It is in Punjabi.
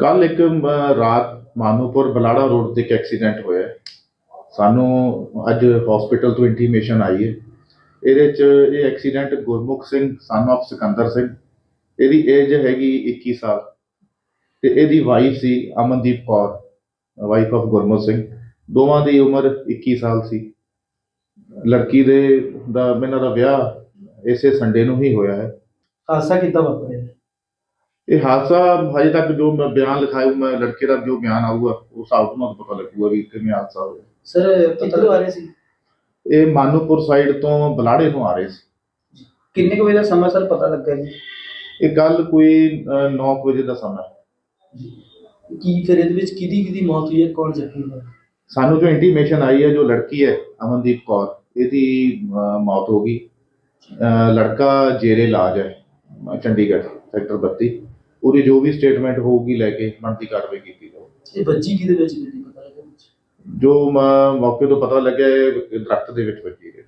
ਕੱਲ ਇੱਕ ਰਾਤ ਮਾਨੂਪੁਰ ਬਲਾੜਾ ਰੋਡ ਤੇ ਇੱਕ ਐਕਸੀਡੈਂਟ ਹੋਇਆ। ਸਾਨੂੰ ਅੱਜ ਹਸਪੀਟਲ ਤੋਂ ਇੰਟੀਮੇਸ਼ਨ ਆਈ ਹੈ। ਇਹਦੇ ਚ ਇਹ accident Gurmukh Singh son of Sikandar Singh. ਇਹਦੀ ਏਜ ਹੈਗੀ 21 ਸਾਲ। ਤੇ ਇਹਦੀ ਵਾਈਫ ਸੀ ਅਮਨਦੀਪ ਕੌਰ ਵਾਈਫ ਆਫ ਗੁਰਮੁਖ ਸਿੰਘ। ਦੋਵਾਂ ਦੀ ਉਮਰ 21 ਸਾਲ ਸੀ। ਲੜਕੀ ਦੇ ਦਾ, ਇਹਨਾਂ ਦਾ ਵਿਆਹ ਇਸੇ ਸੰਡੇ ਨੂੰ ਹੀ ਹੋਇਆ ਹੈ। ਹਾਦਸਾ ਕਿੱਦਾਂ ਵਾਪਰਿਆ? ਇਹ ਹਾਦਸਾ ਹਜੇ ਤੱਕ ਜੋ ਮੈਂ ਬਿਆਨ ਲਿਖਾਇਆ ਮੈਂ ਲੜਕੇ ਦਾ ਜੋ ਬਿਆਨ ਆਊਗਾ ਉਸ ਹਿਸਾਬ ਤੋਂ ਮੈਨੂੰ ਪਤਾ ਲੱਗੂਗਾ ਵੀ ਕਿਵੇਂ ਹਾਦਸਾ ਹੋਇਆ। ਸਰ ਕਿੱਥੋਂ ਆ ਰਹੇ ਸੀ? ਇਹ ਮਾਨੂਪੁਰ ਸਾਈਡ ਤੋਂ ਬਲਾੜੇ ਨੂੰ ਆ ਰਹੇ ਸੀ। ਕਿੰਨੇ ਕੁ ਵਜੇ ਦਾ ਸਮਾਂ ਸਰ ਪਤਾ ਲੱਗਾ ਜੀ? ਇਹ ਕੱਲ ਕੋਈ 9 ਵਜੇ ਦਾ ਸਮਾਂ। ਹੈ। ਕੀ ਫਿਰ ਇਹਦੇ ਵਿੱਚ ਕਿਹਦੀ ਕਿਹਦੀ ਮੌਤ ਹੋਈ ਹੈ? ਕੌਣ ਜ਼ਖਮੀ ਹੋਇਆ? ਸਾਨੂੰ ਜੋ ਇੰਟੀਮੇਸ਼ਨ ਆਈ ਹੈ ਜੋ ਲੜਕੀ ਹੈ ਅਮਨਦੀਪ ਕੌਰ ਇਹਦੀ ਮੌਤ ਹੋ ਗਈ। ਲੜਕਾ ਜੇਰੇ ਇਲਾਜ ਹੈ ਚੰਡੀਗੜ੍ਹ ਸੈਕਟਰ 32 ਉਹਦੀ ਜੋ ਵੀ ਸਟੇਟਮੈਂਟ ਹੋਊਗੀ ਲੈ ਕੇ ਬਣਦੀ ਕਾਰਵਾਈ ਕੀਤੀ ਜਾਊਗੀ ਇਹ ਬੱਜੀ ਕਿਹਦੇ ਵਿੱਚ ਨਹੀਂ ਪਤਾ ਲੱਗਾ ਜੋ ਮ- ਮੌਕੇ ਤੋਂ ਪਤਾ ਲੱਗਿਆ ਇਹ ਦਰਖਤ ਦੇ ਵਿੱਚ ਵੱਜੀ ਹੈ।